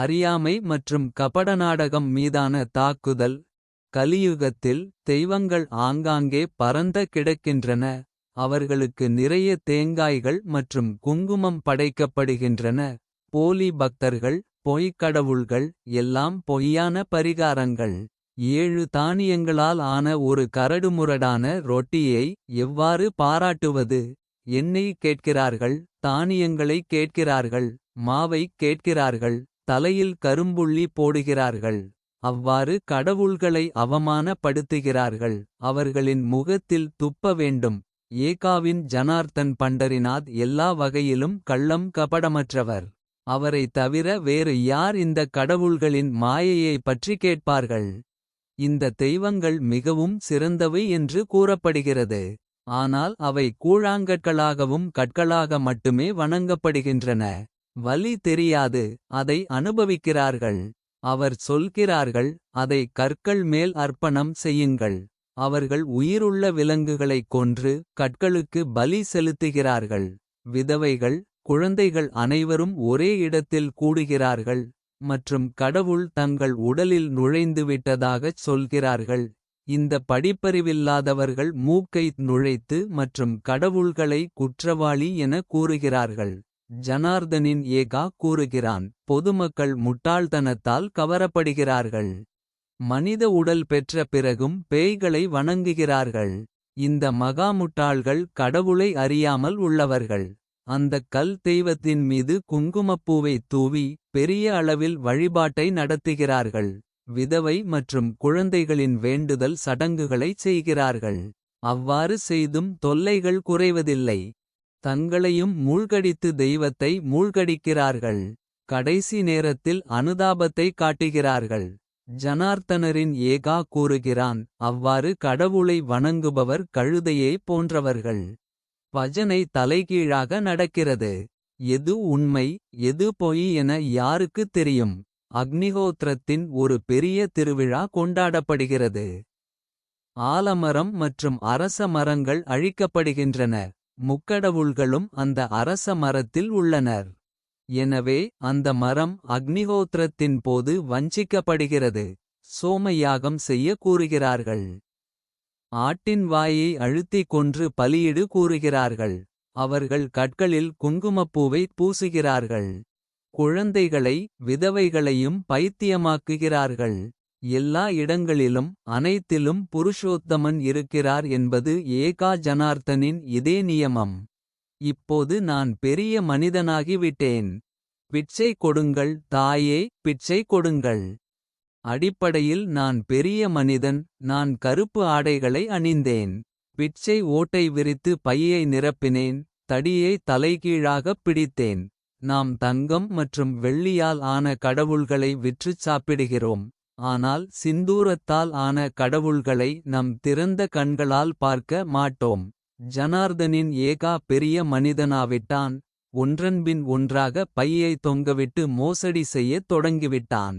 அறியாமை மற்றும் கபடநாடகம் மீதான தாக்குதல். கலியுகத்தில் தெய்வங்கள் ஆங்காங்கே பரந்த கிடக்கின்றன. அவர்களுக்கு நிறைய தேங்காய்கள் மற்றும் குங்குமம் படைக்கப்படுகின்றன. போலி பக்தர்கள் பொய்க் கடவுள்கள் எல்லாம் பொய்யான பரிகாரங்கள். ஏழு தானியங்களால் ஆன ஒரு கரடுமுரடான ரொட்டியை எவ்வாறு பாராட்டுவது. எண்ணெய் கேட்கிறார்கள் தானியங்களை கேட்கிறார்கள். மாவை கேட்கிறார்கள் தலையில் கரும்புள்ளி போடுகிறார்கள். அவ்வாறு கடவுள்களை அவமானப்படுத்துகிறார்கள். அவர்களின் முகத்தில் துப்ப வேண்டும். ஏகாவின் ஜனார்த்தன் பண்டரிநாத் எல்லா வகையிலும் கள்ளம் கபடமற்றவர். அவரை தவிர வேறு யார் இந்த கடவுள்களின் மாயையை பற்றி கேட்பார்கள். இந்த தெய்வங்கள் மிகவும் சிறந்தவை என்று கூறப்படுகிறது. ஆனால் அவை கூழாங்கற்களாகவும் கற்களாக மட்டுமே வணங்கப்படுகின்றன. வலி தெரியாது அதை அனுபவிக்கிறார்கள். அவர் சொல்கிறார்கள் அதை கற்கள் மேல் அர்ப்பணம் செய்யுங்கள். அவர்கள் உயிருள்ள விலங்குகளைக் கொன்று கற்களுக்கு பலி செலுத்துகிறார்கள். விதவைகள் குழந்தைகள் அனைவரும் ஒரே இடத்தில் கூடுகிறார்கள். மற்றும் கடவுள் தங்கள் உடலில் நுழைந்துவிட்டதாகச் சொல்கிறார்கள். இந்த படிப்பறிவில்லாதவர்கள் மூக்கை நுழைத்து மற்றும் கடவுள்களை குற்றவாளி என கூறுகிறார்கள். ஜனார்தனின் ஏகா கூறுகிறான் பொதுமக்கள் முட்டாள்தனத்தால் கவரப்படுகிறார்கள். மனித உடல் பெற்ற பிறகும் பேய்களை வணங்குகிறார்கள். இந்த மகாமுட்டாள்கள் கடவுளை அறியாமல் உள்ளவர்கள். அந்தக் கல் தெய்வத்தின் மீது குங்குமப்பூவை தூவி பெரிய அளவில் வழிபாட்டை நடத்துகிறார்கள். விதவை மற்றும் குழந்தைகளின் வேண்டுதல் சடங்குகளைச் செய்கிறார்கள். அவ்வாறு செய்தும் தொல்லைகள் குறைவதில்லை. தங்களையும் மூழ்கடித்து தெய்வத்தை மூழ்கடிக்கிறார்கள். கடைசி நேரத்தில் அனுதாபத்தை காட்டுகிறார்கள். ஜனார்த்தனரின் ஏகா கூறுகிறான் அவ்வாறு கடவுளை வணங்குபவர் கழுதையே போன்றவர்கள். பஜனை தலைகீழாக நடக்கிறது. எது உண்மை எது பொய் என யாருக்கு தெரியும். அக்னிகோத்திரத்தின் ஒரு பெரிய திருவிழா கொண்டாடப்படுகிறது. ஆலமரம் மற்றும் அரச மரங்கள் அழிக்கப்படுகின்றன. முக்கடவுள்களும் அந்த அரச மரத்தில் உள்ளனர். எனவே அந்த மரம் அக்னிஹோத்திரத்தின் போது வஞ்சிக்கப்படுகிறது. சோமயாகம் செய்ய கூறுகிறார்கள். ஆட்டின் வாயை அழுத்திக் கொன்று பலியிடு கூறுகிறார்கள். அவர்கள் கற்களில் குங்குமப்பூவை பூசுகிறார்கள். குழந்தைகளை விதவைகளையும் பைத்தியமாக்குகிறார்கள். எல்லா இடங்களிலும் அனைத்திலும் புருஷோத்தமன் இருக்கிறார் என்பது ஏகா ஜனார்த்தனின் இதே நியமம். இப்போது நான் பெரிய மனிதனாகிவிட்டேன். பிச்சை கொடுங்கள் தாயே பிச்சை கொடுங்கள். அடிப்படையில் நான் பெரிய மனிதன் நான் கருப்பு ஆடைகளை அணிந்தேன். பிச்சை ஓட்டை விரித்து பையை நிரப்பினேன் தடியை தலைகீழாகப் பிடித்தேன். நாம் தங்கம் மற்றும் வெள்ளியால் ஆன கடவுள்களை விற்றுச் சாப்பிடுகிறோம். ஆனால் சிந்தூரத்தால் ஆன கடவுள்களை நம் திறந்த கண்களால் பார்க்க மாட்டோம். ஜனார்தனின் ஏகா பெரிய மனிதனாவிட்டான். ஒன்றன்பின் ஒன்றாக பையை தொங்கவிட்டு மோசடி செய்யத் தொடங்கிவிட்டான்.